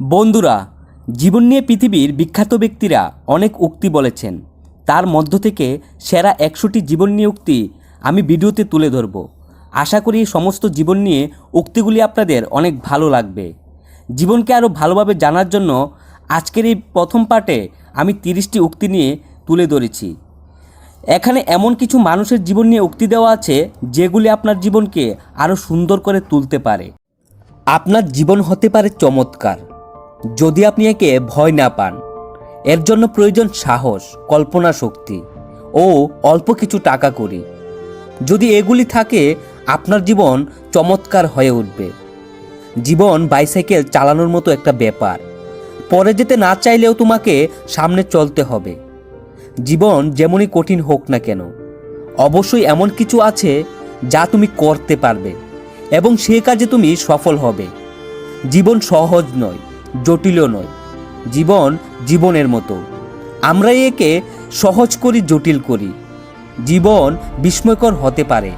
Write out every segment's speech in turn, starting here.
বন্ধুরা, জীবন নিয়ে পৃথিবীর বিখ্যাত ব্যক্তিরা অনেক উক্তি বলেছেন। তার মধ্য থেকে সেরা একশোটি জীবন নিয়ে উক্তি আমি ভিডিওতে তুলে ধরব। আশা করি সমস্ত জীবন নিয়ে উক্তিগুলি আপনাদের অনেক ভালো লাগবে। জীবনকে আরও ভালোভাবে জানার জন্য আজকের এই প্রথম পার্টে আমি তিরিশটি উক্তি নিয়ে তুলে ধরেছি। এখানে এমন কিছু মানুষের জীবন নিয়ে উক্তি দেওয়া আছে যেগুলি আপনার জীবনকে আরও সুন্দর করে তুলতে পারে। আপনার জীবন হতে পারে চমৎকার। যদি আপনি একে ভয় না পান, এর জন্য প্রয়োজন সাহস, কল্পনা শক্তি ও অল্প কিছু টাকা করি। যদি এগুলি থাকে, আপনার জীবন চমৎকার হয়ে উঠবে। জীবন বাইসাইকেল চালানোর মতো একটা ব্যাপার। পরে যেতে না চাইলেও তোমাকে সামনে চলতে হবে। জীবন যেমনই কঠিন হোক না কেন, অবশ্যই এমন কিছু আছে যা তুমি করতে পারবে এবং সে কাজে তুমি সফল হবে। জীবন সহজ নয়। জটিলও নয়, জীবন জীবনের মতো। আমরাই একে সহজ করি, জটিল করি। জীবন বিস্ময়কর হতে পারে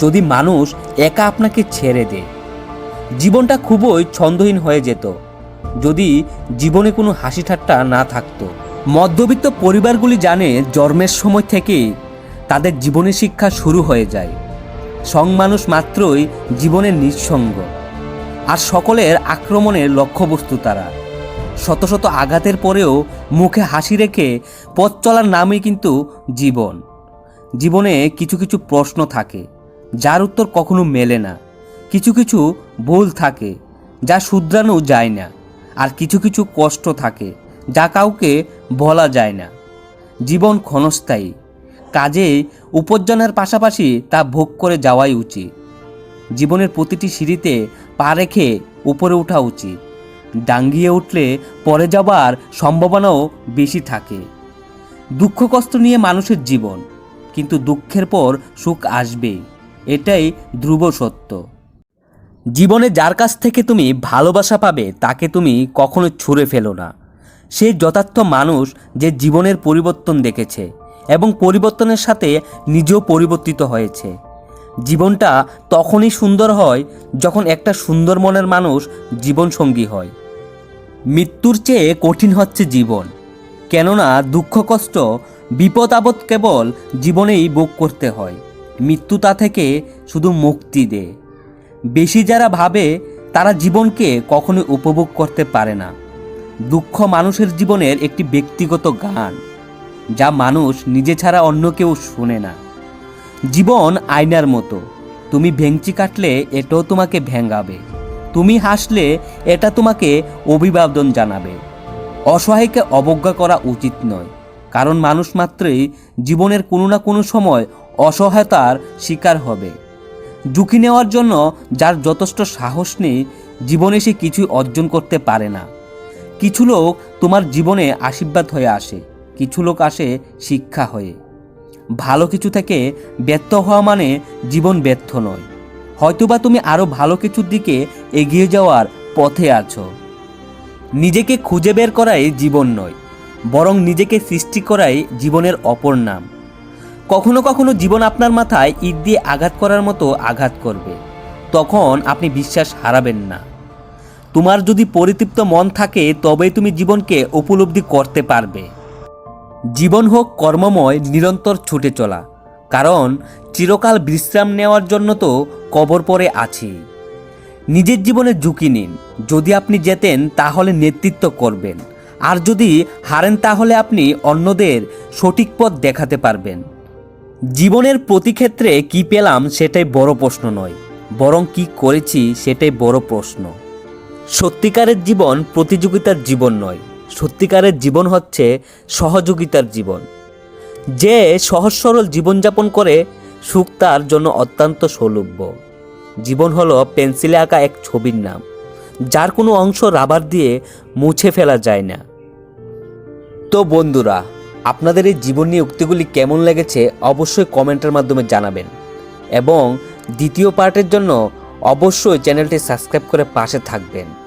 যদি মানুষ একা আপনাকে ছেড়ে দেয়। জীবনটা খুবই ছন্দহীন হয়ে যেত যদি জীবনে কোনো হাসি ঠাট্টা না থাকতো। মধ্যবিত্ত পরিবারগুলি জানে জন্মের সময় থেকেই তাদের জীবনের শিক্ষা শুরু হয়ে যায়। সং মানুষ মাত্রই জীবনের নিঃসঙ্গ। আর সকলের আক্রমণের লক্ষ্যবস্তু তারা। শত শত আঘাতের পরেও মুখে হাসি রেখে পথ চলার নামই কিন্তু জীবন। জীবনে কিছু কিছু প্রশ্ন থাকে, যার উত্তর কখনো মেলে না। কিছু কিছু ভুল থাকে, যা শুধরানো যায় না। আর কিছু কিছু কষ্ট থাকে, যা কাউকে বলা যায় না। জীবন ক্ষণস্থায়ী কাজে উপার্জনের পাশাপাশি তা ভোগ করে যাওয়াই উচিত। জীবনের প্রতিটি সিঁড়িতে পা রেখে উপরে ওঠা উচিত। ডাঙ্গিয়ে উঠলে পরে যাবার সম্ভাবনাও বেশি থাকে। দুঃখ কষ্ট নিয়ে মানুষের জীবন, কিন্তু দুঃখের পর সুখ আসবেই। এটাই ধ্রুব সত্য। জীবনে যার কাছ থেকে তুমি ভালোবাসা পাবে, তাকে তুমি কখনো ছুঁড়ে ফেলো না। সে যথার্থ মানুষ যে জীবনের পরিবর্তন দেখেছে এবং পরিবর্তনের সাথে নিজেও পরিবর্তিত হয়েছে। জীবনটা তখনই সুন্দর হয় যখন একটা সুন্দর মনের মানুষ জীবনসঙ্গী হয়। মৃত্যুর চেয়ে কঠিন হচ্ছে জীবন। কেননা দুঃখ, কষ্ট, বিপদ, আপদ কেবল জীবনেই ভোগ করতে হয়। মৃত্যু তা থেকে শুধু মুক্তি দেয়। বেশি যারা ভাবে, তারা জীবনকে কখনো উপভোগ করতে পারে না। দুঃখ মানুষের জীবনের একটি ব্যক্তিগত গান, যা মানুষ নিজে ছাড়া অন্য কেউ শোনে না। জীবন আয়নার মতো। তুমি ভেঙচি কাটলে এটাও তোমাকে ভেঙ্গাবে। তুমি হাসলে এটা তোমাকে অভিবাদন জানাবে। অসহায়কে অবজ্ঞা করা উচিত নয়, কারণ মানুষ মাত্রই জীবনের কোনো না কোনো সময় অসহায়তার শিকার হবে। ঝুঁকি নেওয়ার জন্য যার যথেষ্ট সাহস নেই, জীবনে সে কিছুই অর্জন করতে পারে না। কিছু লোক তোমার জীবনে আশীর্বাদ হয়ে আসে, কিছু লোক আসে শিক্ষা হয়ে। ভালো কিছু থেকে ব্যর্থ হওয়া মানে জীবন ব্যর্থ নয়। হয়তোবা তুমি আরও ভালো কিছুর দিকে এগিয়ে যাওয়ার পথে আছো। নিজেকে খুঁজে বের করাই জীবন নয়, বরং নিজেকে সৃষ্টি করাই জীবনের অপর নাম। কখনো কখনো জীবন আপনার মাথায় ঈদ দিয়ে আঘাত করার মতো আঘাত করবে। তখন আপনি বিশ্বাস হারাবেন না। তোমার যদি পরিতৃপ্ত মন থাকে, তবেই তুমি জীবনকে উপলব্ধি করতে পারবে। জীবন হোক কর্মময়, নিরন্তর ছুটে চলা। কারণ চিরকাল বিশ্রাম নেওয়ার জন্য তো কবর পরে আছি। নিজের জীবনে ঝুঁকি নিন। যদি আপনি যেতেন, তাহলে নেতৃত্ব করবেন। আর যদি হারেন, তাহলে আপনি অন্যদের সঠিক পথ দেখাতে পারবেন। জীবনের প্রতি ক্ষেত্রে কি পেলাম, সেটাই বড় প্রশ্ন নয়। বরং কি করেছি, সেটাই বড় প্রশ্ন। সত্যিকারের জীবন প্রতিযোগিতার জীবন নয়। সত্যিকারের জীবন হচ্ছে সহযোগিতার জীবন। যে সহজ সরল জীবনযাপন করে, সুখ তার জন্য অত্যন্ত সৌলভ্য। জীবন হলো পেন্সিলে আঁকা এক ছবির নাম, যার কোনো অংশ রাবার দিয়ে মুছে ফেলা যায় না। তো বন্ধুরা, আপনাদের এই জীবন নিয়ে উক্তিগুলি কেমন লেগেছে অবশ্যই কমেন্টের মাধ্যমে জানাবেন। এবং দ্বিতীয় পার্টের জন্য অবশ্যই চ্যানেলটি সাবস্ক্রাইব করে পাশে থাকবেন।